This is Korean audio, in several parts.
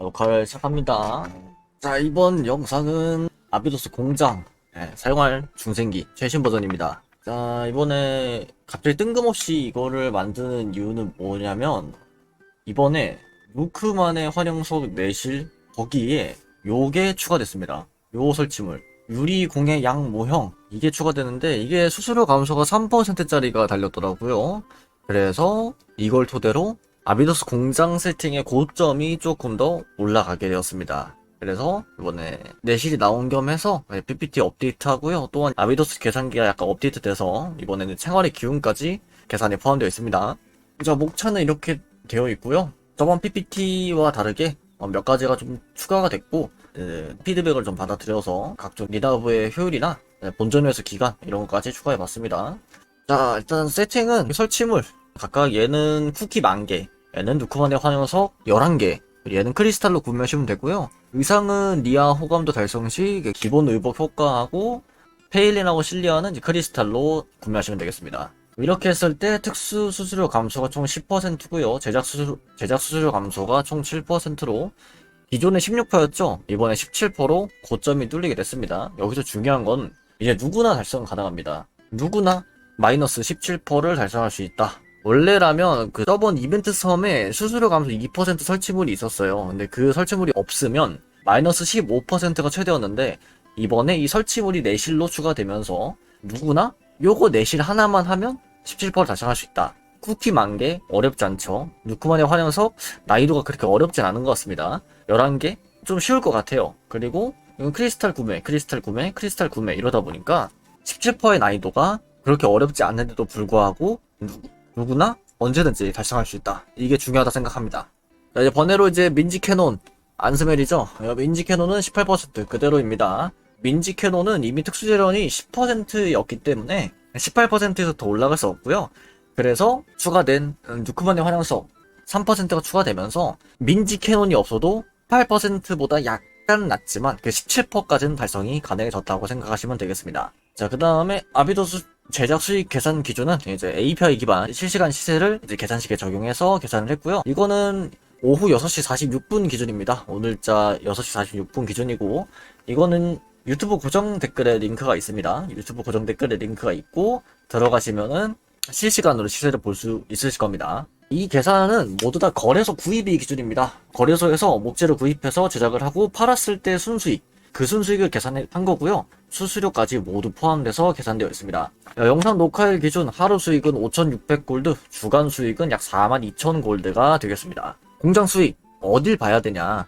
녹화를 시작합니다. 자, 이번 영상은 아비도스 공장 예, 사용할 중생기 최신 버전입니다. 자, 이번에 갑자기 뜬금없이 이거를 만드는 이유는 뭐냐면 이번에 루크만의 활용석 내실 거기에 요게 추가됐습니다. 요 설치물. 유리 공예 양 모형 이게 추가되는데 이게 수수료 감소가 3%짜리가 달렸더라고요. 그래서 이걸 토대로 아비도스 공장 세팅의 고점이 조금 더 올라가게 되었습니다. 그래서 이번에 내실이 나온 겸 해서 PPT 업데이트 하고요. 또한 아비도스 계산기가 약간 업데이트 돼서 이번에는 생활의 기운까지 계산에 포함되어 있습니다. 자 목차는 이렇게 되어 있고요. 저번 PPT와 다르게 어, 몇 가지가 좀 추가가 됐고 에, 피드백을 좀 받아들여서 각종 리다브의 효율이나 에, 본전에서 기간 이런 것까지 추가해봤습니다. 자 일단 세팅은 설치물 각각 얘는 쿠키 만개 얘는 누크만의 환영석 11개 얘는 크리스탈로 구매하시면 되고요. 의상은 리아 호감도 달성 시 기본 의복 효과하고 페일린하고 실리아는 크리스탈로 구매하시면 되겠습니다. 이렇게 했을 때 특수 수수료 감소가 총 10%고요. 제작 수수료, 제작 수수료 감소가 총 7%로 기존에 16%였죠? 이번에 17%로 고점이 뚫리게 됐습니다. 여기서 중요한 건 이제 누구나 달성 가능합니다. 누구나 마이너스 17%를 달성할 수 있다 원래라면 그 저번 이벤트 섬에 수수료 감소 2% 설치물이 있었어요. 근데 그 설치물이 없으면 마이너스 15%가 최대였는데 이번에 이 설치물이 내실로 추가되면서 누구나 요거 내실 하나만 하면 17% 달성할 수 있다. 쿠키 만개 어렵지 않죠. 누크만의 환영석 난이도가 그렇게 어렵진 않은 것 같습니다. 11개 좀 쉬울 것 같아요. 그리고 크리스탈 구매, 크리스탈 구매, 크리스탈 구매 이러다 보니까 17%의 난이도가 그렇게 어렵지 않은데도 불구하고 누구나 언제든지 달성할 수 있다. 이게 중요하다 생각합니다. 자, 이제 번외로 이제 민지 캐논 안스멜이죠. 어, 민지 캐논은 18% 그대로입니다. 민지 캐논은 이미 특수 재련이 10%였기 때문에 18%에서 더 올라갈 수 없고요. 그래서 추가된 음, 누크만의 활용석 3%가 추가되면서 민지 캐논이 없어도 8%보다 약간 낮지만 그 17%까지는 달성이 가능해졌다고 생각하시면 되겠습니다. 자, 그 다음에 아비도스 제작 수익 계산 기준은 이제 API 기반 실시간 시세를 이제 계산식에 적용해서 계산을 했고요. 이거는 오후 6시 46분 기준입니다. 오늘자 6시 46분 기준이고 이거는 유튜브 고정 댓글에 링크가 있습니다. 유튜브 고정 댓글에 링크가 있고 들어가시면은 실시간으로 시세를 볼 수 있으실 겁니다. 이 계산은 모두 다 거래소 구입이 기준입니다. 거래소에서 목재를 구입해서 제작을 하고 팔았을 때 순수익, 그 순수익을 계산한 거고요. 수수료까지 모두 포함돼서 계산되어 있습니다. 야, 영상 녹화일 기준 하루 수익은 5,600골드, 주간 수익은 약 42,000골드가 되겠습니다. 공장 수익 어딜 봐야 되냐?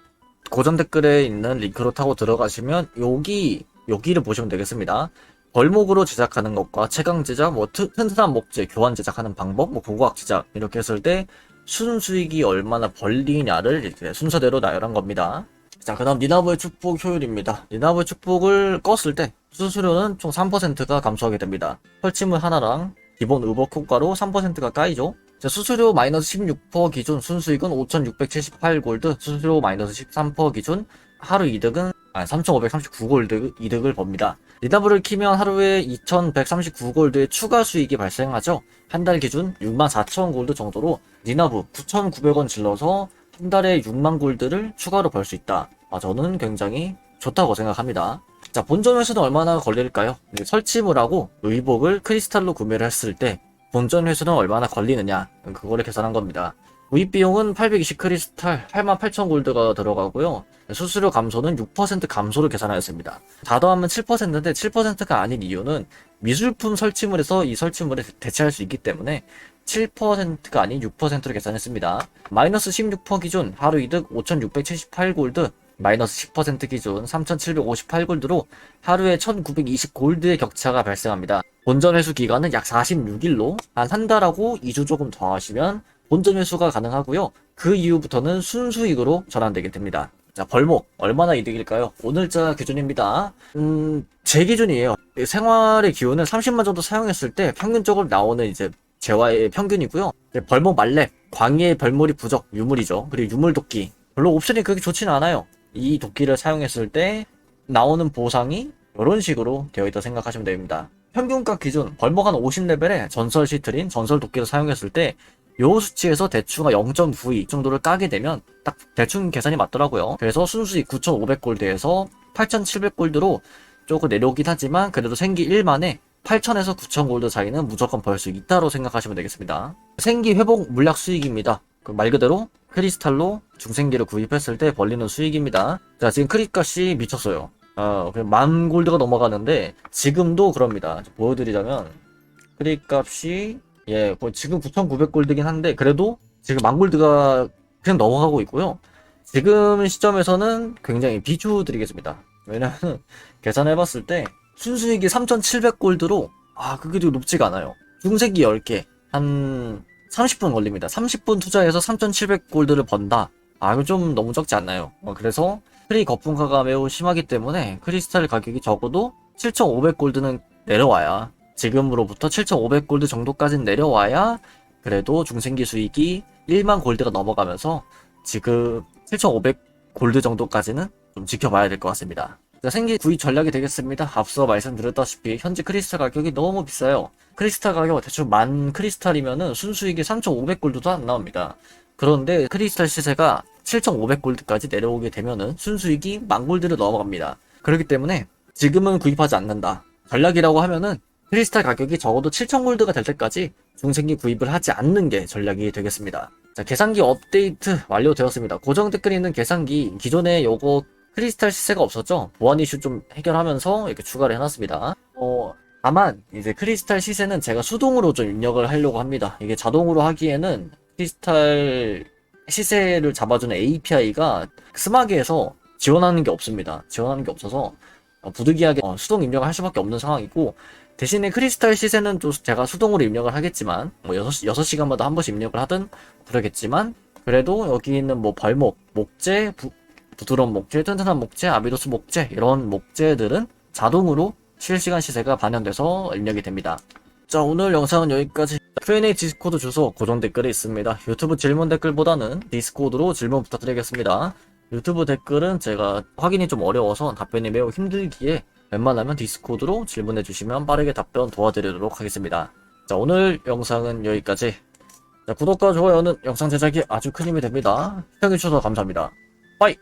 고정 댓글에 있는 링크로 타고 들어가시면 여기 여기를 보시면 되겠습니다. 벌목으로 제작하는 것과 채광 제작, 뭐 트- 튼튼한 목재 교환 제작하는 방법, 뭐 고고학 제작 이렇게 했을 때 순수익이 얼마나 벌리냐를 이렇게 순서대로 나열한 겁니다. 자, 그 다음 니나브의 축복 효율입니다. 니나브의 축복을 껐을 때 수수료는 총 3%가 감소하게 됩니다. 설치물 하나랑 기본 의복 효과로 3%가 까이죠. 자, 수수료 마이너스 16% 기준 순수익은 5,678골드, 수수료 마이너스 13% 기준 하루 이득은 아, 3,539골드 이득을 법니다. 니나브를 키면 하루에 2,139골드의 추가 수익이 발생하죠. 한 달 기준 64,000골드 정도로 니나브 9,900원 질러서 한 달에 6만 골드를 추가로 벌 수 있다. 아, 저는 굉장히 좋다고 생각합니다. 자, 본전 회수는 얼마나 걸릴까요? 설치물하고 의복을 크리스탈로 구매를 했을 때 본전 회수는 얼마나 걸리느냐? 그거를 계산한 겁니다. 구입 비용은 820 크리스탈 88,000 골드가 들어가고요. 수수료 감소는 6% 감소를 계산하였습니다. 다 더하면 7%인데 7%가 아닌 이유는 미술품 설치물에서 이 설치물에 대체할 수 있기 때문에 7%가 아닌 6%로 계산했습니다. 마이너스 16% 기준 하루 이득 5,678골드, 마이너스 10% 기준 3,758골드로 하루에 1,920골드의 격차가 발생합니다. 본전 회수 기간은 약 46일로 한 한 달하고 2주 조금 더 하시면 본전 회수가 가능하고요. 그 이후부터는 순수익으로 전환되게 됩니다. 자, 벌목 얼마나 이득일까요? 오늘자 기준입니다. 음, 제 기준이에요. 생활의 기운은 30만 정도 사용했을 때 평균적으로 나오는 이제 재화의 평균이고요. 이제 벌목 말렙, 광희의 벌물이 부적, 유물이죠. 그리고 유물 도끼. 별로 옵션이 그렇게 좋지는 않아요. 이 도끼를 사용했을 때 나오는 보상이 이런 식으로 되어 있다 생각하시면 됩니다. 평균값 기준 벌목 한 50레벨에 전설 시트린 전설 도끼를 사용했을 때 요 수치에서 대충 0.92 정도를 까게 되면 딱 대충 계산이 맞더라고요. 그래서 순수익 9,500골드에서 8,700골드로 조금 내려오긴 하지만 그래도 생기 1만에 8,000에서 9,000 골드 사이는 무조건 벌 수 있다로 생각하시면 되겠습니다. 생기 회복 물약 수익입니다. 그말 그대로 크리스탈로 중생기를 구입했을 때 벌리는 수익입니다. 자, 지금 크릿 값이 미쳤어요. 어, 만 골드가 넘어가는데 지금도 그럽니다. 보여드리자면 크릿 값이 예, 뭐 지금 9,900 골드긴 한데 그래도 지금 만 골드가 그냥 넘어가고 있고요. 지금 시점에서는 굉장히 비추드리겠습니다. 왜냐면 계산해봤을 때 순수익이 3,700골드로 아 그게 좀 높지가 않아요. 중세기 10개 한 30분 걸립니다. 30분 투자해서 3,700골드를 번다. 아 이거 좀 너무 적지 않나요? 어, 그래서 크리 거품가가 매우 심하기 때문에 크리스탈 가격이 적어도 7,500골드는 내려와야 지금으로부터 7,500골드 정도까지는 내려와야 그래도 중생기 수익이 1만 골드가 넘어가면서 지금 7,500 골드 정도까지는 좀 지켜봐야 될 것 같습니다. 자, 생기 구입 전략이 되겠습니다. 앞서 말씀드렸다시피 현재 크리스탈 가격이 너무 비싸요. 크리스탈 가격 대충 만 크리스탈이면은 순수익이 3,500골드도 안 나옵니다. 그런데 크리스탈 시세가 7,500골드까지 내려오게 되면은 순수익이 만 골드를 넘어갑니다. 그렇기 때문에 지금은 구입하지 않는다. 전략이라고 하면은 크리스탈 가격이 적어도 7,000골드가 될 때까지 중생기 구입을 하지 않는 게 전략이 되겠습니다. 자, 계산기 업데이트 완료되었습니다. 고정 댓글에 있는 계산기 기존에 요거 크리스탈 시세가 없었죠? 보안 이슈 좀 해결하면서 이렇게 추가를 해놨습니다. 어, 다만 이제 크리스탈 시세는 제가 수동으로 좀 입력을 하려고 합니다. 이게 자동으로 하기에는 크리스탈 시세를 잡아주는 API가 스마게에서 지원하는 게 없습니다. 지원하는 게 없어서 어, 부득이하게 어, 수동 입력을 할 수밖에 없는 상황이고 대신에 크리스탈 시세는 또 제가 수동으로 입력을 하겠지만 뭐 6, 6시간마다 한 번씩 입력을 하든 그러겠지만 그래도 여기 있는 뭐 벌목, 목재, 부, 부드러운 목재, 튼튼한 목재, 아비도스 목재 이런 목재들은 자동으로 실시간 시세가 반영돼서 입력이 됩니다. 자 오늘 영상은 여기까지 Q&A 디스코드 주소 고정 댓글에 있습니다. 유튜브 질문 댓글보다는 디스코드로 질문 부탁드리겠습니다. 유튜브 댓글은 제가 확인이 좀 어려워서 답변이 매우 힘들기에 웬만하면 디스코드로 질문해 주시면 빠르게 답변 도와드리도록 하겠습니다. 자 오늘 영상은 여기까지 자, 구독과 좋아요는 영상 제작에 아주 큰 힘이 됩니다. 시청해주셔서 감사합니다. 빠이!